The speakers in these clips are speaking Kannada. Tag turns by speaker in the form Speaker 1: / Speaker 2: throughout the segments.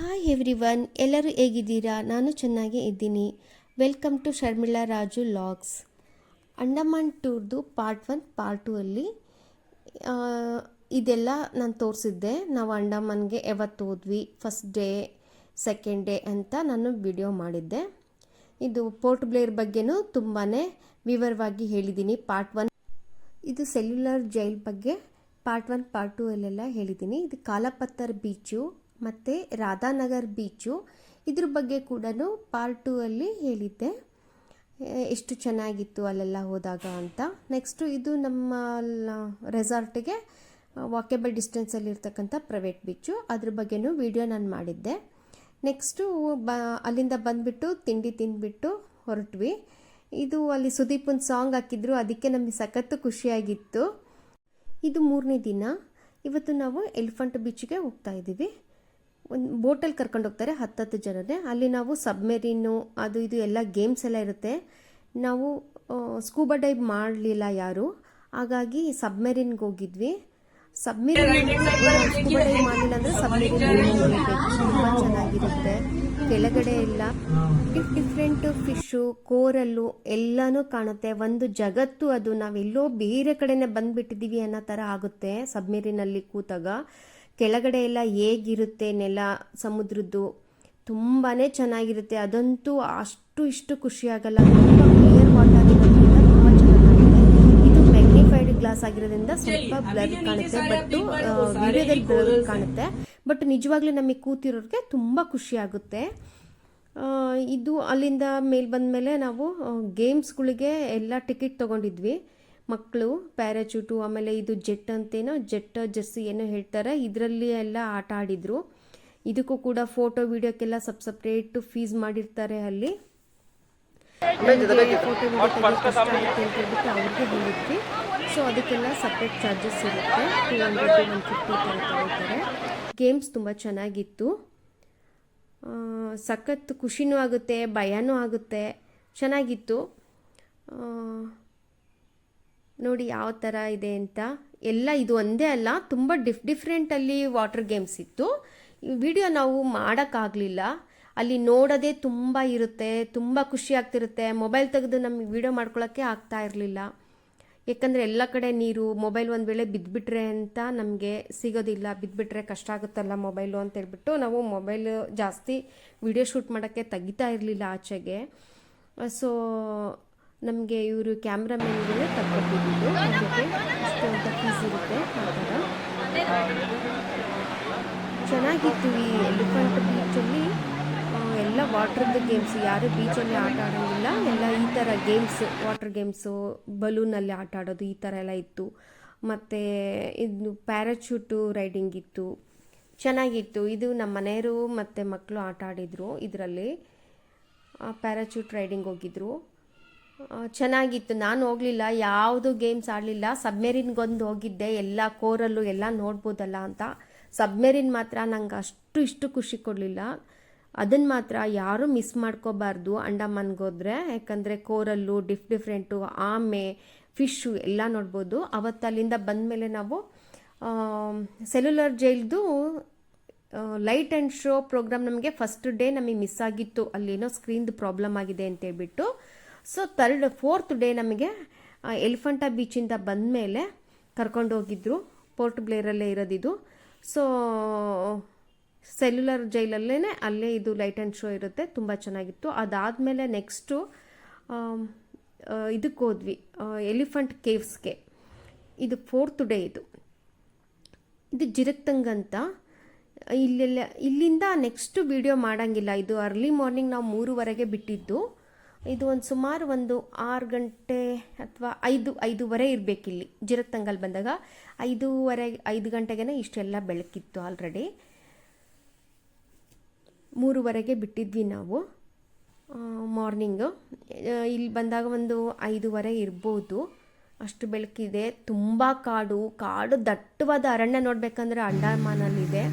Speaker 1: ಹಾಯ್ ಎವ್ರಿ ಒನ್ ಎಲ್ಲರೂ ಹೇಗಿದ್ದೀರಾ? ನಾನು ಚೆನ್ನಾಗೇ ಇದ್ದೀನಿ. Welcome to Sharmila Raju logs. Andaman ಟೂರ್ದು part one, part two ಅಲ್ಲಿ ಇದೆಲ್ಲ ನಾನು ತೋರಿಸಿದ್ದೆ. ನಾವು ಅಂಡಮಾನ್ಗೆ ಯಾವತ್ತು ಹೋದ್ವಿ, ಫಸ್ಟ್ ಡೇ, ಸೆಕೆಂಡ್ ಡೇ ಅಂತ ನಾನು ವಿಡಿಯೋ ಮಾಡಿದ್ದೆ. ಇದು ಪೋರ್ಟ್ ಬ್ಲೇರ್ ಬಗ್ಗೆನೂ ತುಂಬಾ ವಿವರವಾಗಿ ಹೇಳಿದ್ದೀನಿ. ಪಾರ್ಟ್ ಒನ್, ಇದು ಸೆಲ್ಯುಲರ್ ಜೈಲ್ ಬಗ್ಗೆ ಪಾರ್ಟ್ ಒನ್, ಪಾರ್ಟ್ ಟೂ ಅಲ್ಲೆಲ್ಲ ಹೇಳಿದ್ದೀನಿ. ಇದು ಕಾಲಪತ್ತರ್ ಬೀಚು. ಮತ್ತು ರಾಧಾನಗರ್ ಬೀಚು. ಇದ್ರ ಬಗ್ಗೆ ಕೂಡ ಪಾರ್ಟ್ ಟೂ ಅಲ್ಲಿ ಹೇಳಿದ್ದೆ. ಎಷ್ಟು ಚೆನ್ನಾಗಿತ್ತು ಅಲ್ಲೆಲ್ಲ ಹೋದಾಗ ಅಂತ. ನೆಕ್ಸ್ಟು ಇದು ನಮ್ಮ ರೆಸಾರ್ಟಿಗೆ ವಾಕೇಬಲ್ ಡಿಸ್ಟೆನ್ಸಲ್ಲಿ ಇರ್ತಕ್ಕಂಥ ಪ್ರೈವೇಟ್ ಬೀಚು ಅದ್ರ ಬಗ್ಗೆನೂ ವಿಡಿಯೋ ನಾನು ಮಾಡಿದ್ದೆ. ನೆಕ್ಸ್ಟು ಬ, ಅಲ್ಲಿಂದ ಬಂದುಬಿಟ್ಟು ತಿಂಡಿ ತಿಂದುಬಿಟ್ಟು ಹೊರಟ್ವಿ. ಇದು ಅಲ್ಲಿ ಸುದೀಪನ್ ಸಾಂಗ್ ಹಾಕಿದ್ರು, ಅದಕ್ಕೆ ನಮಗೆ ಸಖತ್ತು ಖುಷಿಯಾಗಿತ್ತು. ಇದು ಮೂರನೇ ದಿನ. ಇವತ್ತು ನಾವು ಎಲಿಫೆಂಟ್ ಬೀಚ್ಗೆ ಹೋಗ್ತಾ ಇದ್ದೀವಿ. ಒಂದು ಬೋಟಲ್ಲಿ ಕರ್ಕೊಂಡು ಹೋಗ್ತಾರೆ ಹತ್ತತ್ತು ಜನನೇ. ಅಲ್ಲಿ ನಾವು ಸಬ್ಮೆರೀನು ಅದು ಇದು ಎಲ್ಲ ಗೇಮ್ಸ್ ಎಲ್ಲ ಇರುತ್ತೆ. ನಾವು ಸ್ಕೂಬಾ ಡೈವ್ ಮಾಡಲಿಲ್ಲ ಯಾರು. ಹಾಗಾಗಿ ಸಬ್ಮೆರೀನ್ಗೆ ಹೋಗಿದ್ವಿ. ಸಬ್ಮೆರಿನ್ ಸ್ಕೂಬಾ ಡೈವ್ ಮಾಡಲಿಲ್ಲ ಅಂದರೆ ತುಂಬ ಚೆನ್ನಾಗಿರುತ್ತೆ. ಕೆಳಗಡೆ ಎಲ್ಲ ಡಿಫ್ ಡಿಫ್ರೆಂಟ್ ಫಿಶು ಕೋರಲ್ಲು ಎಲ್ಲನೂ ಕಾಣುತ್ತೆ. ಒಂದು ಜಗತ್ತು ಅದು. ನಾವೆಲ್ಲೋ ಬೇರೆ ಕಡೆನೆ ಬಂದ್ಬಿಟ್ಟಿದ್ದೀವಿ ಅನ್ನೋ ಥರ ಆಗುತ್ತೆ ಸಬ್ಮೆರಿನಲ್ಲಿ ಕೂತಾಗ. ಕೆಳಗಡೆ ಎಲ್ಲ ಹೇಗಿರುತ್ತೆ ನೆಲ ಸಮುದ್ರದ್ದು ತುಂಬಾ ಚೆನ್ನಾಗಿರುತ್ತೆ. ಅದಂತೂ ಅಷ್ಟು ಇಷ್ಟು ಖುಷಿಯಾಗಲ್ಲ ತುಂಬ ಕ್ಲಿಯರ್ ವಾಟರ್ ಇರೋದ್ರಿಂದ ತುಂಬ ಇದು ಮ್ಯಾಗ್ನಿಫೈಡ್ ಗ್ಲಾಸ್ ಆಗಿರೋದ್ರಿಂದ ಸ್ವಲ್ಪ ಬ್ಲರ್ ಕಾಣುತ್ತೆ. ಬಟ್ ವಿಡಿಯೋದಲ್ಲಿ ಬ್ಲರ್ ಕಾಣುತ್ತೆ. ಬಟ್ ನಿಜವಾಗ್ಲೂ ನಮಗೆ ಕೂತಿರೋರಿಗೆ ತುಂಬ ಖುಷಿ ಆಗುತ್ತೆ. ಇದು ಅಲ್ಲಿಂದ ಮೇಲೆ ಬಂದಮೇಲೆ ನಾವು ಗೇಮ್ಸ್ಗಳಿಗೆ ಎಲ್ಲ ಟಿಕೆಟ್ ತೊಗೊಂಡಿದ್ವಿ. ಮಕ್ಕಳು ಪ್ಯಾರಾಚೂಟು ಆಮೇಲೆ ಇದು ಜೆಟ್ ಅಂತೇನೋ ಜೆಟ್ ಜರ್ಸಿ ಏನೋ ಹೇಳ್ತಾರೆ ಇದರಲ್ಲಿ ಎಲ್ಲ ಆಟ ಆಡಿದರು. ಇದಕ್ಕೂ ಕೂಡ ಫೋಟೋ ವಿಡಿಯೋಕ್ಕೆಲ್ಲ ಸಪ್ ಸಪ್ರೇಟ್ ಫೀಸ್ ಮಾಡಿರ್ತಾರೆ ಅಲ್ಲಿ. ಅವ್ರಿಗೆ ಹೇಳಿದ್ವಿ. ಸೊ ಅದಕ್ಕೆಲ್ಲ ಸಪ್ರೇಟ್ ಚಾರ್ಜಸ್ ಇರುತ್ತೆ. ಟೂ ಹಂಡ್ರೆಡ್ ಒನ್ ಫಿಫ್ಟಿ ಥರ ತಗೋತಾರೆ. ಗೇಮ್ಸ್ ತುಂಬ ಚೆನ್ನಾಗಿತ್ತು. ಸಖತ್ ಖುಷಿನೂ ಆಗುತ್ತೆ ಭಯನೂ ಆಗುತ್ತೆ. ಚೆನ್ನಾಗಿತ್ತು. ನೋಡಿ ಯಾವ ಥರ ಇದೆ ಅಂತ. ಎಲ್ಲ ಇದು ಒಂದೇ ಅಲ್ಲ, ತುಂಬ ಡಿಫ್ ಡಿಫ್ರೆಂಟಲ್ಲಿ ವಾಟರ್ ಗೇಮ್ಸ್ ಇತ್ತು. ವಿಡಿಯೋ ನಾವು ಮಾಡೋಕ್ಕಾಗಲಿಲ್ಲ. ಅಲ್ಲಿ ನೋಡೋದೇ ತುಂಬ ಇರುತ್ತೆ, ತುಂಬ ಖುಷಿ ಆಗ್ತಿರುತ್ತೆ. ಮೊಬೈಲ್ ತೆಗೆದು ನಮಗೆ ವಿಡಿಯೋ ಮಾಡ್ಕೊಳ್ಳೋಕ್ಕೆ ಆಗ್ತಾ ಇರಲಿಲ್ಲ. ಯಾಕಂದರೆ ಎಲ್ಲ ಕಡೆ ನೀರು ಮೊಬೈಲ್ ಒಂದು ವೇಳೆ ಬಿದ್ದುಬಿಟ್ರೆ ಅಂತ ನಮಗೆ ಸಿಗೋದಿಲ್ಲ. ಬಿದ್ದುಬಿಟ್ರೆ ಕಷ್ಟ ಆಗುತ್ತಲ್ಲ ಮೊಬೈಲು ಅಂತ ಹೇಳ್ಬಿಟ್ಟು ನಾವು ಮೊಬೈಲ್ ಜಾಸ್ತಿ ವಿಡಿಯೋ ಶೂಟ್ ಮಾಡೋಕ್ಕೆ ತೆಗಿತಾ ಇರಲಿಲ್ಲ ಆಚೆಗೆ. ಸೊ ನಮಗೆ ಇವರು ಕ್ಯಾಮ್ರಾಮನ್ಗಳೇ ತಗೊಟ್ಟಿದ್ದು ಅದಕ್ಕೆ ಇರುತ್ತೆ. ಆ ಥರ. ಚೆನ್ನಾಗಿತ್ತು ಈ ಎಲಿಫೆಂಟ್ ಬೀಚಲ್ಲಿ. ಎಲ್ಲ ವಾಟ್ರದ್ದು ಗೇಮ್ಸ್ ಯಾರು ಬೀಚಲ್ಲಿ ಆಟ ಆಡೋಂಗಿಲ್ಲ. ಎಲ್ಲ ಈ ಥರ ಗೇಮ್ಸ್ ವಾಟರ್ ಗೇಮ್ಸು ಬಲೂನಲ್ಲಿ ಆಟ ಆಡೋದು ಈ ಥರ ಎಲ್ಲ ಇತ್ತು. ಮತ್ತು ಇದು ಪ್ಯಾರಾಚೂಟು ರೈಡಿಂಗ್ ಇತ್ತು. ಚೆನ್ನಾಗಿತ್ತು. ಇದು ನಮ್ಮ ಮನೆಯವರು ಮತ್ತು ಮಕ್ಕಳು ಆಟ ಆಡಿದರು ಇದರಲ್ಲಿ. ಪ್ಯಾರಾಚೂಟ್ ರೈಡಿಂಗ್ ಹೋಗಿದ್ರು. ಚೆನ್ನಾಗಿತ್ತು. ನಾನು ಹೋಗಲಿಲ್ಲ, ಯಾವುದು ಗೇಮ್ಸ್ ಆಡಲಿಲ್ಲ. ಸಬ್ಮೆರಿನ್ಗೊಂದು ಹೋಗಿದ್ದೆ, ಎಲ್ಲ ಕೋರಲ್ಲು ಎಲ್ಲ ನೋಡ್ಬೋದಲ್ಲ ಅಂತ. ಸಬ್ಮೆರಿನ್ ಮಾತ್ರ ನಂಗೆ ಅಷ್ಟು ಇಷ್ಟು ಖುಷಿ ಕೊಡಲಿಲ್ಲ. ಅದನ್ನು ಮಾತ್ರ ಯಾರೂ ಮಿಸ್ ಮಾಡ್ಕೋಬಾರ್ದು ಅಂಡಮಾನ್ಗೋದ್ರೆ ಯಾಕಂದರೆ ಕೋರಲ್ಲು ಡಿಫ್ ಡಿಫ್ರೆಂಟು ಆಮೆ ಫಿಶ್ಶು ಎಲ್ಲ ನೋಡ್ಬೋದು. ಅವತ್ತು ಅಲ್ಲಿಂದ ಬಂದಮೇಲೆ ನಾವು ಸೆಲ್ಯುಲರ್ ಜೈಲ್ದು ಲೈಟ್ ಆ್ಯಂಡ್ ಶೋ ಪ್ರೋಗ್ರಾಮ್ ನಮಗೆ ಫಸ್ಟ್ ಡೇ ನಮಗೆ ಮಿಸ್ ಆಗಿತ್ತು. ಅಲ್ಲೇನೋ ಸ್ಕ್ರೀನ್ದು ಪ್ರಾಬ್ಲಮ್ ಆಗಿದೆ ಅಂತೇಳ್ಬಿಟ್ಟು. ಸೊ ತರ್ಡ್ ಫೋರ್ತ್ ಡೇ ನಮಗೆ ಎಲಿಫೆಂಟಾ ಬೀಚಿಂದ ಬಂದಮೇಲೆ ಕರ್ಕೊಂಡು ಹೋಗಿದ್ರು. ಪೋರ್ಟ್ ಬ್ಲೇರಲ್ಲೇ ಇರೋದಿದು ಸೊ ಸೆಲ್ಯುಲರ್ ಜೈಲಲ್ಲೇ ಅಲ್ಲೇ ಇದು ಲೈಟ್ ಆ್ಯಂಡ್ ಶೋ ಇರುತ್ತೆ. ತುಂಬ ಚೆನ್ನಾಗಿತ್ತು. ಅದಾದಮೇಲೆ ನೆಕ್ಸ್ಟು ಇದಕ್ಕೆ ಹೋದ್ವಿ. ಎಲಿಫೆಂಟ್ ಕೇವ್ಸ್ಗೆ ಇದು ಫೋರ್ತ್ ಡೇ ಇದು. ಇದು ಜಿರಕ್ತಂಗ್ ಅಂತ. ಇಲ್ಲೆಲ್ಲ, ಇಲ್ಲಿಂದ ನೆಕ್ಸ್ಟ್ ವಿಡಿಯೋ ಮಾಡೋಂಗಿಲ್ಲ. ಇದು ಅರ್ಲಿ ಮಾರ್ನಿಂಗ್ ನಾವು ಮೂರುವರೆಗೆ ಬಿಟ್ಟಿದ್ದು. ಇದು ಒಂದು ಸುಮಾರು ಒಂದು ಆರು ಗಂಟೆ ಅಥವಾ ಐದು, ಐದೂವರೆ ಇರಬೇಕಿಲ್ಲಿ. ಜಿರತ್ತಂಗಲ್ ಬಂದಾಗ ಐದೂವರೆ, ಐದು ಗಂಟೆಗೆ ಇಷ್ಟೆಲ್ಲ ಬೆಳಕಿತ್ತು ಆಲ್ರೆಡಿ ಮೂರುವರೆಗೆ ಬಿಟ್ಟಿದ್ವಿ ನಾವು ಮಾರ್ನಿಂಗು ಇಲ್ಲಿ ಬಂದಾಗ ಒಂದು ಐದೂವರೆ ಇರ್ಬೋದು. ಅಷ್ಟು ಬೆಳಕಿದೆ. ತುಂಬ ಕಾಡು ಕಾಡು ದಟ್ಟವಾದ ಅರಣ್ಯ ನೋಡಬೇಕಂದ್ರೆ ಅಂಡಮಾನಲ್ಲಿದೆ.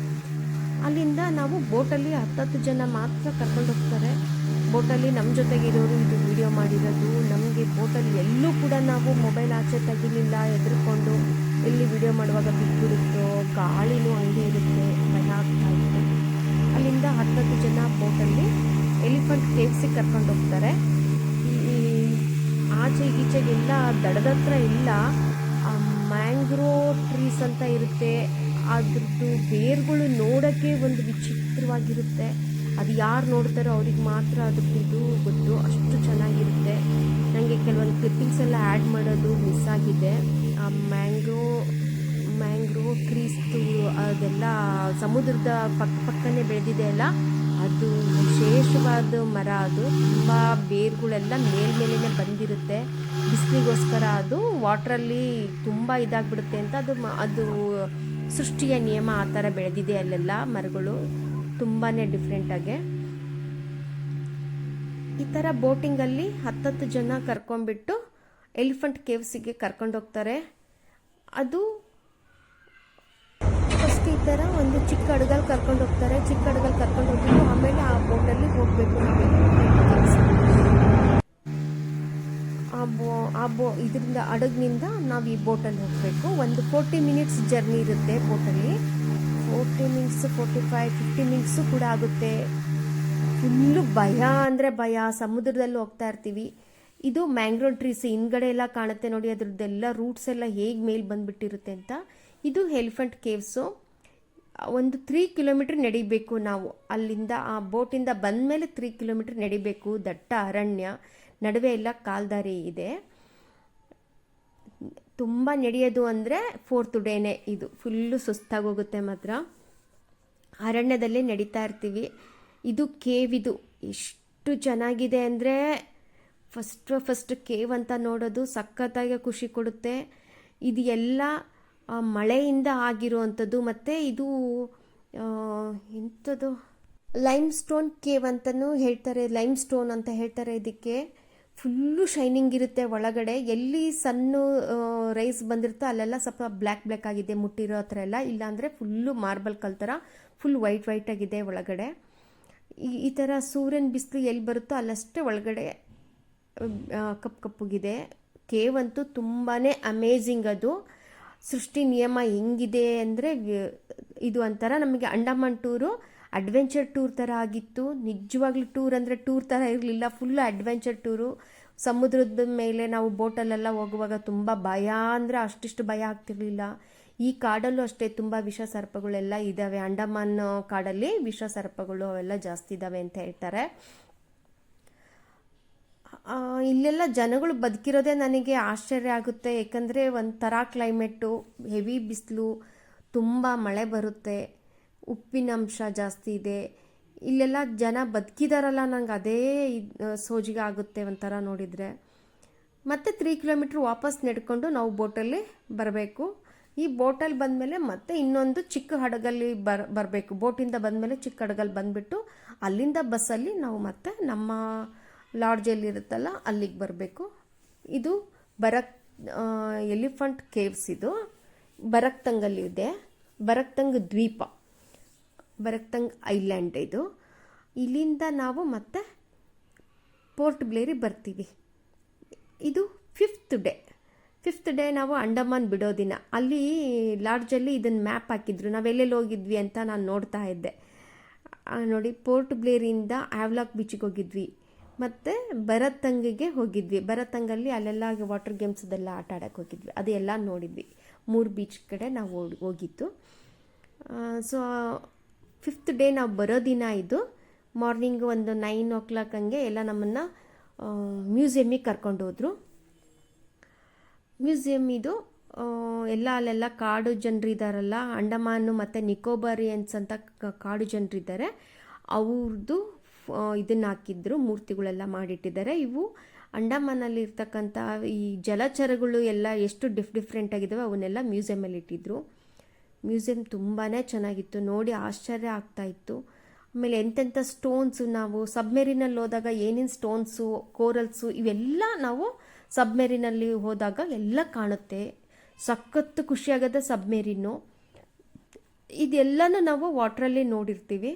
Speaker 1: ಅಲ್ಲಿಂದ ನಾವು ಬೋಟಲ್ಲಿ ಹತ್ತತ್ತು ಜನ ಮಾತ್ರ ಕರ್ಕೊಂಡು ಹೋಗ್ತಾರೆ. ಬೋಟಲ್ಲಿ ನಮ್ಮ ಜೊತೆಗೆ ಇರೋರು ಇದು ವಿಡಿಯೋ ಮಾಡಿರೋದು. ನಮಗೆ ಬೋಟಲ್ಲಿ ಎಲ್ಲೂ ಕೂಡ ನಾವು ಮೊಬೈಲ್ ಆಚೆ ತೆಗಿಲಿಲ್ಲ ಎದುರುಕೊಂಡು ಎಲ್ಲಿ ವಿಡಿಯೋ ಮಾಡುವಾಗ ಬಿದ್ದಿರುತ್ತೋ ಗಾಳಿನೂ ಹಂಗೆ ಇರುತ್ತೆ, ಭಯ ಆಗ್ತಾ ಇತ್ತು ಅಲ್ಲಿಂದ ಹತ್ತತ್ತು ಜನ ಬೋಟಲ್ಲಿ ಎಲಿಫೆಂಟ್ ಕೇವ್ಸಿಗೆ ಕರ್ಕೊಂಡು ಹೋಗ್ತಾರೆ. ಈ ಆಚೆ ಈಚೆಗೆಲ್ಲ ದಡದ ಹತ್ರ ಇಲ್ಲ. ಮ್ಯಾಂಗ್ರೋ ಟ್ರೀಸ್ ಅಂತ ಇರುತ್ತೆ. ಅದ್ರದ್ದು ಬೇರ್ಗಳು ನೋಡೋಕ್ಕೆ ಒಂದು ವಿಚಿತ್ರವಾಗಿರುತ್ತೆ. ಅದು ಯಾರು ನೋಡ್ತಾರೋ ಅವ್ರಿಗೆ ಮಾತ್ರ ಅದಕ್ಕೆ ಇದು ಗೊತ್ತು. ಅಷ್ಟು ಚೆನ್ನಾಗಿರುತ್ತೆ. ನನಗೆ ಕೆಲವೊಂದು ಕ್ಲಿಪ್ಪಿಂಗ್ಸ್ ಎಲ್ಲ ಆ್ಯಡ್ ಮಾಡೋದು ಮಿಸ್ ಆಗಿದೆ. ಆ ಮ್ಯಾಂಗ್ರೋ ಕ್ರೀಸ್ತು ಅದೆಲ್ಲ ಸಮುದ್ರದ ಪಕ್ಕ ಪಕ್ಕನೇ ಬೆಳೆದಿದೆ ಅಲ್ಲ? ಅದು ವಿಶೇಷವಾದ ಮರ ಅದು. ತುಂಬ ಬೇರುಗಳೆಲ್ಲ ಮೇಲ್ಮೇಲೆ ಬಂದಿರುತ್ತೆ. ಬಿಸಿಲಿಗೋಸ್ಕರ ಅದು ವಾಟ್ರಲ್ಲಿ ತುಂಬ ಇದಾಗ್ಬಿಡುತ್ತೆ ಅಂತ ಅದು ಅದು ಸೃಷ್ಟಿಯ ನಿಯಮ ಆ ಥರ ಬೆಳೆದಿದೆ ಅಲ್ಲೆಲ್ಲ ಮರಗಳು. ತುಂಬಾ ಡಿಫ್ರೆಂಟಾಗೆ ಈ ಥರ ಬೋಟಿಂಗಲ್ಲಿ ಹತ್ತತ್ತು ಜನ ಕರ್ಕೊಂಡ್ಬಿಟ್ಟು ಎಲಿಫೆಂಟ್ ಕೇವ್ಸಿಗೆ ಕರ್ಕೊಂಡು ಹೋಗ್ತಾರೆ. ಅದು ಫಸ್ಟ್ ಈ ಥರ ಒಂದು ಚಿಕ್ಕ ಹಡಗಲ್ಲಿ ಕರ್ಕೊಂಡು ಹೋಗ್ತಾರೆ. ಚಿಕ್ಕ ಹಡಗಲ್ಲಿ ಕರ್ಕೊಂಡು ಹೋಗ್ಬಿಟ್ಟು ಆಮೇಲೆ ಆ ಬೋಟಲ್ಲಿ ಹೋಗಬೇಕು ಆ ಬೋ ಆ ಬೋ, ಇದರಿಂದ, ಹಡಗಿನಿಂದ ನಾವು ಈ ಬೋಟಲ್ಲಿ ಹೋಗಬೇಕು. ಒಂದು ಫೋರ್ಟಿ ಮಿನಿಟ್ಸ್ ಜರ್ನಿ ಇರುತ್ತೆ ಬೋಟಲ್ಲಿ forty minutes, forty five, fifty minutes ಕೂಡ ಆಗುತ್ತೆ. ಫುಲ್ಲು ಭಯ ಅಂದರೆ ಭಯ. ಸಮುದ್ರದಲ್ಲಿ ಹೋಗ್ತಾ ಇರ್ತೀವಿ. ಇದು ಮ್ಯಾಂಗ್ರೋವ್ ಟ್ರೀಸ್ ಹಿಂದ್ಗಡೆ ಎಲ್ಲ ಕಾಣುತ್ತೆ ನೋಡಿ, ಅದ್ರದ್ದೆಲ್ಲ ರೂಟ್ಸ್ ಎಲ್ಲ ಹೇಗೆ ಮೇಲೆ ಬಂದುಬಿಟ್ಟಿರುತ್ತೆ ಅಂತ. ಇದು ಎಲಿಫೆಂಟ್ ಕೇವ್ಸು. ಒಂದು ತ್ರೀ ಕಿಲೋಮೀಟ್ರ್ ನಡಿಬೇಕು ನಾವು. ಅಲ್ಲಿಂದ ಆ ಬೋಟಿಂದ ಬಂದಮೇಲೆ ತ್ರೀ ಕಿಲೋಮೀಟ್ರ್ ನಡಿಬೇಕು. ದಟ್ಟ ಅರಣ್ಯ. ನಡುವೆ ಎಲ್ಲ ಕಾಲ್ದಾರಿ ಇದೆ. ತುಂಬ ನಡೆಯೋದು ಅಂದರೆ ಫೋರ್ತ್ ಡೇನೇ ಇದು. ಫುಲ್ಲು ಸುಸ್ತಾಗೋಗುತ್ತೆ ಮಾತ್ರ. ಅರಣ್ಯದಲ್ಲಿ ನಡೀತಾ ಇರ್ತೀವಿ. ಇದು ಕೇವ್ ಇದು. ಎಷ್ಟು ಚೆನ್ನಾಗಿದೆ ಅಂದರೆ ಫಸ್ಟ್ ಫಸ್ಟ್ ಕೇವ್ ಅಂತ ನೋಡೋದು ಸಖತ್ತಾಗಿ ಖುಷಿ ಕೊಡುತ್ತೆ. ಇದು ಎಲ್ಲ ಮಳೆಯಿಂದ ಆಗಿರುವಂಥದ್ದು ಮತ್ತು ಇದು ಎಂಥದ್ದು ಲೈಮ್ ಸ್ಟೋನ್ ಕೇವ್ ಅಂತಲೂ ಹೇಳ್ತಾರೆ. ಲೈಮ್ ಸ್ಟೋನ್ ಅಂತ ಹೇಳ್ತಾರೆ ಇದಕ್ಕೆ. ಫುಲ್ಲು ಶೈನಿಂಗ್ ಇರುತ್ತೆ ಒಳಗಡೆ. ಎಲ್ಲಿ ಸಣ್ಣ ರೈಸ್ ಬಂದಿರುತ್ತೋ ಅಲ್ಲೆಲ್ಲ ಸ್ವಲ್ಪ ಬ್ಲ್ಯಾಕ್ ಬ್ಲ್ಯಾಕ್ ಆಗಿದೆ, ಮುಟ್ಟಿರೋ ಹತ್ರ ಎಲ್ಲ. ಇಲ್ಲಾಂದರೆ ಫುಲ್ಲು ಮಾರ್ಬಲ್ ಕಲ್ ಥರ ಫುಲ್ ವೈಟ್ ವೈಟ್ ಆಗಿದೆ ಒಳಗಡೆ. ಈ ಈ ಥರ ಸೂರ್ಯನ ಬಿಸಿಲು ಎಲ್ಲಿ ಬರುತ್ತೋ ಅಲ್ಲಷ್ಟೇ ಒಳಗಡೆ ಕಪ್ಪು ಕಪ್ಪುಗಿದೆ. ಕೇವ್ ಅಂತೂ ತುಂಬಾ ಅಮೇಝಿಂಗ್ ಅದು. ಸೃಷ್ಟಿ ನಿಯಮ ಹೆಂಗಿದೆ ಅಂದರೆ, ಇದು ಒಂಥರ ನಮಗೆ ಅಂಡಮಾನ್ ಟೂರು ಅಡ್ವೆಂಚರ್ ಟೂರ್ ಥರ ಆಗಿತ್ತು. ನಿಜವಾಗ್ಲೂ ಟೂರ್ ಅಂದರೆ ಟೂರ್ ಥರ ಇರಲಿಲ್ಲ. ಫುಲ್ ಅಡ್ವೆಂಚರ್ ಟೂರು ಸಮುದ್ರದ ಮೇಲೆ ನಾವು ಬೋಟಲ್ಲೆಲ್ಲ ಹೋಗುವಾಗ ತುಂಬ ಭಯ ಅಂದರೆ ಅಷ್ಟಿಷ್ಟು ಭಯ ಆಗ್ತಿರಲಿಲ್ಲ. ಈ ಕಾಡಲ್ಲೂ ಅಷ್ಟೇ ತುಂಬ ವಿಷ ಸರ್ಪಗಳೆಲ್ಲ ಇದ್ದಾವೆ ಅಂಡಮಾನ್ ಕಾಡಲ್ಲಿ ವಿಷ ಸರ್ಪಗಳು ಅವೆಲ್ಲ ಜಾಸ್ತಿ ಇದ್ದಾವೆ ಅಂತ ಹೇಳ್ತಾರೆ. ಇಲ್ಲೆಲ್ಲ ಜನಗಳು ಬದುಕಿರೋದೇ ನನಗೆ ಆಶ್ಚರ್ಯ ಆಗುತ್ತೆ. ಏಕೆಂದರೆ ಒಂಥರ ಕ್ಲೈಮೇಟು ಹೆವಿ ಬಿಸಿಲು, ತುಂಬ ಮಳೆ ಬರುತ್ತೆ. ಉಪ್ಪಿನಂಶ ಜಾಸ್ತಿ ಇದೆ. ಇಲ್ಲೆಲ್ಲ ಜನ ಬದುಕಿದಾರಲ್ಲ, ನಂಗೆ ಅದೇ ಇದು ಸೋಜಿಗೆ ಆಗುತ್ತೆ ಒಂಥರ ನೋಡಿದರೆ. ಮತ್ತೆ ತ್ರೀ ಕಿಲೋಮೀಟ್ರ್ ವಾಪಸ್ ನಡ್ಕೊಂಡು ನಾವು ಬೋಟಲ್ಲಿ ಬರಬೇಕು. ಈ ಬೋಟಲ್ಲಿ ಬಂದಮೇಲೆ ಮತ್ತೆ ಇನ್ನೊಂದು ಚಿಕ್ಕ ಹಡಗಲ್ಲಿ ಬರ್, ಬರಬೇಕು. ಬೋಟಿಂದ ಬಂದಮೇಲೆ ಚಿಕ್ಕ ಹಡಗಲ್ಲಿ ಬಂದುಬಿಟ್ಟು ಅಲ್ಲಿಂದ ಬಸ್ಸಲ್ಲಿ ನಾವು ಮತ್ತೆ ನಮ್ಮ ಲಾಡ್ಜಲ್ಲಿ ಇರುತ್ತಲ್ಲ, ಅಲ್ಲಿಗೆ ಬರಬೇಕು. ಇದು ಬರಕ್ ಎಲಿಫಂಟ್ ಕೇವ್ಸ್ ಇದು. ಬರಕ್ತಂಗಲ್ಲಿ ಇದೆ. ಬರಕ್ತಂಗ್ ದ್ವೀಪ. ಬರಕ್ತಂಗ್ ಐಲ್ಯಾಂಡ್ ಇದು. ಇಲ್ಲಿಂದ ನಾವು ಮತ್ತೆ ಪೋರ್ಟ್ ಬ್ಲೇರಿ ಬರ್ತೀವಿ. ಇದು ಫಿಫ್ತ್ ಡೇ. ಫಿಫ್ತ್ ಡೇ ನಾವು ಅಂಡಮಾನ್ ಬಿಡೋ ದಿನ. ಅಲ್ಲಿ ಲಾಡ್ಜಲ್ಲಿ ಇದನ್ನು ಮ್ಯಾಪ್ ಹಾಕಿದ್ರು. ನಾವು ಎಲ್ಲೆಲ್ಲಿ ಹೋಗಿದ್ವಿ ಅಂತ ನಾನು ನೋಡ್ತಾ ಇದ್ದೆ. ನೋಡಿ, ಪೋರ್ಟ್ ಬ್ಲೇರಿಂದ ಆವ್ಲಾಕ್ ಬೀಚಿಗೆ ಹೋಗಿದ್ವಿ. ಮತ್ತು ಭರತಂಗಿಗೆ ಹೋಗಿದ್ವಿ. ಭರತಂಗಲ್ಲಿ ಅಲ್ಲೆಲ್ಲ ವಾಟರ್ ಗೇಮ್ಸ್ದೆಲ್ಲ ಆಟ ಆಡೋಕ್ಕೆ ಹೋಗಿದ್ವಿ. ಅದೆಲ್ಲ ನೋಡಿದ್ವಿ. ಮೂರು ಬೀಚ್ ಕಡೆ ನಾವು ಹೋಗ್- ಹೋಗಿತ್ತು ಸೊ ಫಿಫ್ತ್ ಡೇ ನಾವು ಬರೋ ದಿನ ಇದು. ಮಾರ್ನಿಂಗ್ ಒಂದು ನೈನ್ ಓ ಕ್ಲಾಕ್ ಹಂಗೆ ಎಲ್ಲ ನಮ್ಮನ್ನು ಮ್ಯೂಸಿಯಮ್ಮಿಗೆ ಕರ್ಕೊಂಡು ಹೋದರು. ಮ್ಯೂಸಿಯಮ್ ಇದು ಎಲ್ಲ ಅಲ್ಲೆಲ್ಲ ಕಾಡು ಜನರಿದ್ದಾರಲ್ಲ ಅಂಡಮಾನು ಮತ್ತು ನಿಕೋಬಾರಿಯನ್ಸ್ ಅಂತ ಕಾಡು ಜನರಿದ್ದಾರೆ ಅವ್ರದ್ದು ಇದನ್ನು ಹಾಕಿದ್ರು, ಮೂರ್ತಿಗಳೆಲ್ಲ ಮಾಡಿಟ್ಟಿದ್ದಾರೆ ಇವು ಅಂಡಮಾನಲ್ಲಿ ಇರ್ತಕ್ಕಂಥ ಈ ಜಲಚರಗಳು ಎಲ್ಲ ಎಷ್ಟು ಡಿಫ್, ಡಿಫ್ರೆಂಟ್ ಆಗಿದ್ದಾವೆ ಅವನ್ನೆಲ್ಲ ಮ್ಯೂಸಿಯಮಲ್ಲಿ ಇಟ್ಟಿದ್ರು. ಮ್ಯೂಸಿಯಂ ತುಂಬಾ ಚೆನ್ನಾಗಿತ್ತು, ನೋಡಿ ಆಶ್ಚರ್ಯ ಆಗ್ತಾ ಇತ್ತು. ಆಮೇಲೆ ಎಂತೆಂಥ ಸ್ಟೋನ್ಸು ನಾವು ಸಬ್ಮೆರಿನಲ್ಲಿ ಹೋದಾಗ ಏನೇನು ಸ್ಟೋನ್ಸು ಕೋರಲ್ಸು ಇವೆಲ್ಲ ನಾವು ಸಬ್ಮೆರಿನಲ್ಲಿ ಹೋದಾಗ ಎಲ್ಲ ಕಾಣುತ್ತೆ. ಸಖತ್ತು ಖುಷಿಯಾಗದ ಸಬ್ಮೆರಿನು ಇದೆಲ್ಲನೂ ನಾವು ವಾಟ್ರಲ್ಲಿ ನೋಡಿರ್ತೀವಿ.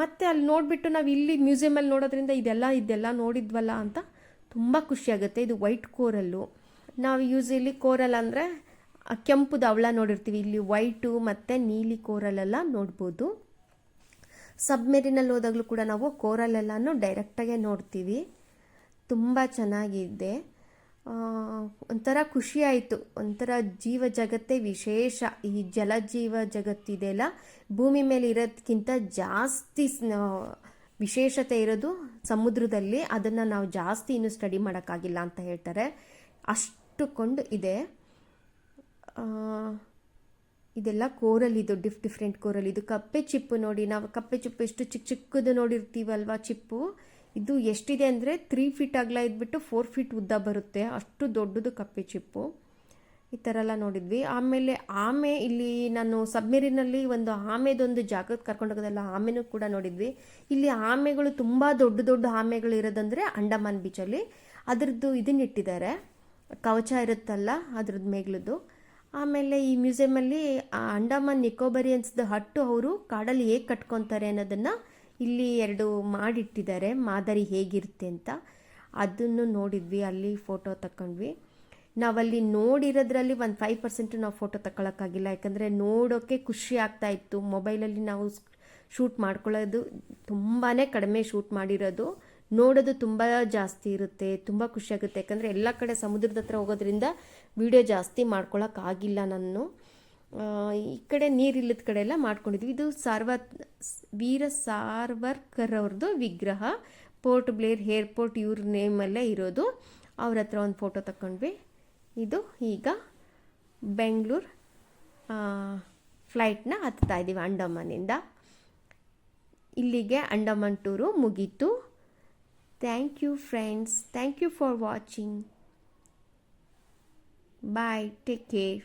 Speaker 1: ಮತ್ತು ಅಲ್ಲಿ ನೋಡಿಬಿಟ್ಟು ನಾವು ಇಲ್ಲಿ ಮ್ಯೂಸಿಯಮಲ್ಲಿ ನೋಡೋದ್ರಿಂದ ಇದೆಲ್ಲ ಇದೆಲ್ಲ ನೋಡಿದ್ವಲ್ಲ ಅಂತ ತುಂಬ ಖುಷಿಯಾಗುತ್ತೆ. ಇದು ವೈಟ್ ಕೋರಲ್ಲು ನಾವು ಯೂಸಲಿ ಕೋರಲ್ ಅಂದರೆ ಕೆಂಪು ಧವಳ ನೋಡಿರ್ತೀವಿ. ಇಲ್ಲಿ ವೈಟು ಮತ್ತು ನೀಲಿ ಕೋರಲೆಲ್ಲ ನೋಡ್ಬೋದು. ಸಬ್ಮೆರಿನಲ್ಲಿ ಹೋದಾಗಲೂ ಕೂಡ ನಾವು ಕೋರಲೆಲ್ಲನೂ ಡೈರೆಕ್ಟಾಗೆ ನೋಡ್ತೀವಿ. ತುಂಬ ಚೆನ್ನಾಗಿದೆ. ಒಂಥರ ಖುಷಿ ಆಯಿತು ಒಂಥರ ಜೀವ ಜಗತ್ತೇ ವಿಶೇಷ. ಈ ಜಲಜೀವ ಜಗತ್ತಿದೆಯಲ್ಲ ಭೂಮಿ ಮೇಲೆ ಇರೋದಕ್ಕಿಂತ ಜಾಸ್ತಿ ವಿಶೇಷತೆ ಇರೋದು ಸಮುದ್ರದಲ್ಲಿ. ಅದನ್ನು ನಾವು ಜಾಸ್ತಿ ಇನ್ನೂ ಸ್ಟಡಿ ಮಾಡೋಕ್ಕಾಗಿಲ್ಲ ಅಂತ ಹೇಳ್ತಾರೆ. ಅಷ್ಟು ಕೊಂಡು ಇದೆ. ಇದೆಲ್ಲ ಕೋರಲ್ ಇದು ಡಿಫ್ ಡಿಫ್ರೆಂಟ್ ಕೋರಲ್ ಇದು ಕಪ್ಪೆ ಚಿಪ್ಪು ನೋಡಿ, ನಾವು ಕಪ್ಪೆ ಚಿಪ್ಪು ಎಷ್ಟು ಚಿಕ್ಕ ಚಿಕ್ಕದು ನೋಡಿರ್ತೀವಲ್ವಾ ಚಿಪ್ಪು? ಇದು ಎಷ್ಟಿದೆ ಅಂದರೆ ತ್ರೀ ಫೀಟ್ ಅಗಲ ಇದ್ಬಿಟ್ಟು ಫೋರ್ ಫೀಟ್ ಉದ್ದ ಬರುತ್ತೆ. ಅಷ್ಟು ದೊಡ್ಡದು ಕಪ್ಪೆ ಚಿಪ್ಪು. ಈ ಥರ ಎಲ್ಲ ನೋಡಿದ್ವಿ. ಆಮೇಲೆ ಆಮೆ, ಇಲ್ಲಿ ನಾನು ಸಬ್ಮೆರಿನಲ್ಲಿ ಒಂದು ಆಮೆದೊಂದು ಜಾಗಕ್ಕೆ ಕರ್ಕೊಂಡೋಗೋದಲ್ಲ ಆಮೆನೂ ಕೂಡ ನೋಡಿದ್ವಿ. ಇಲ್ಲಿ ಆಮೆಗಳು ತುಂಬ ದೊಡ್ಡ ದೊಡ್ಡ ಆಮೆಗಳು ಇರೋದಂದರೆ ಅಂಡಮಾನ್ ಬೀಚಲ್ಲಿ ಅದರದ್ದು ಇದನ್ನಿಟ್ಟಿದ್ದಾರೆ. ಕವಚ ಇರುತ್ತಲ್ಲ, ಅದ್ರದ್ದು ಮೇಗ್ಲದ್ದು ಆಮೇಲೆ ಈ ಮ್ಯೂಸಿಯಮಲ್ಲಿ ಆ ಅಂಡಮಾನ್ ನಿಕೋಬರಿಯನ್ಸ್ದು ಹಟ್ಟು ಅವರು ಕಾಡಲ್ಲಿ ಹೇಗೆ ಕಟ್ಕೊತಾರೆ ಅನ್ನೋದನ್ನು ಇಲ್ಲಿ ಎರಡು ಮಾಡಿಟ್ಟಿದ್ದಾರೆ. ಮಾದರಿ ಹೇಗಿರುತ್ತೆ ಅಂತ. ಅದನ್ನು ನೋಡಿದ್ವಿ, ಅಲ್ಲಿ ಫೋಟೋ ತಗೊಂಡ್ವಿ ನಾವಲ್ಲಿ ನೋಡಿರೋದ್ರಲ್ಲಿ ಒಂದು ಫೈವ್ ಪರ್ಸೆಂಟು ನಾವು ಫೋಟೋ ತಗೊಳಕ್ಕಾಗಿಲ್ಲ ಯಾಕಂದರೆ ನೋಡೋಕ್ಕೆ ಖುಷಿ ಆಗ್ತಾ ಇತ್ತು. ಮೊಬೈಲಲ್ಲಿ ನಾವು ಶೂಟ್ ಮಾಡ್ಕೊಳ್ಳೋದು ತುಂಬಾ ಕಡಿಮೆ ಶೂಟ್ ಮಾಡಿರೋದು. ನೋಡೋದು ತುಂಬ ಜಾಸ್ತಿ ಇರುತ್ತೆ, ತುಂಬ ಖುಷಿಯಾಗುತ್ತೆ ಯಾಕಂದರೆ ಎಲ್ಲ ಕಡೆ ಸಮುದ್ರದ ಹತ್ರ ಹೋಗೋದ್ರಿಂದ ವಿಡಿಯೋ ಜಾಸ್ತಿ ಮಾಡ್ಕೊಳ್ಳೋಕ್ಕಾಗಿಲ್ಲ ನಾನು ಈ ಕಡೆ ನೀರಿಲ್ಲದ ಕಡೆ ಎಲ್ಲ ಮಾಡ್ಕೊಂಡಿದ್ವಿ. ಇದು ಸಾರ್ವ ವೀರ ಸಾರ್ವರ್ಕರ್ ಅವ್ರದ್ದು ವಿಗ್ರಹ. ಪೋರ್ಟ್ ಬ್ಲೇರ್ ಏರ್ಪೋರ್ಟ್ ಇವ್ರ ನೇಮಲ್ಲೇ ಇರೋದು. ಅವ್ರ ಹತ್ರ ಒಂದು ಫೋಟೋ ತಗೊಂಡ್ವಿ ಇದು ಈಗ ಬೆಂಗಳೂರು ಫ್ಲೈಟ್ನ ಹತ್ತಾ ಇದ್ದೀವಿ ಅಂಡಮಾನಿಂದ ಇಲ್ಲಿಗೆ ಅಂಡಮಾನ್ ಟೂರು ಮುಗೀತು. Thank you, friends. Thank you for watching. Bye. Take care.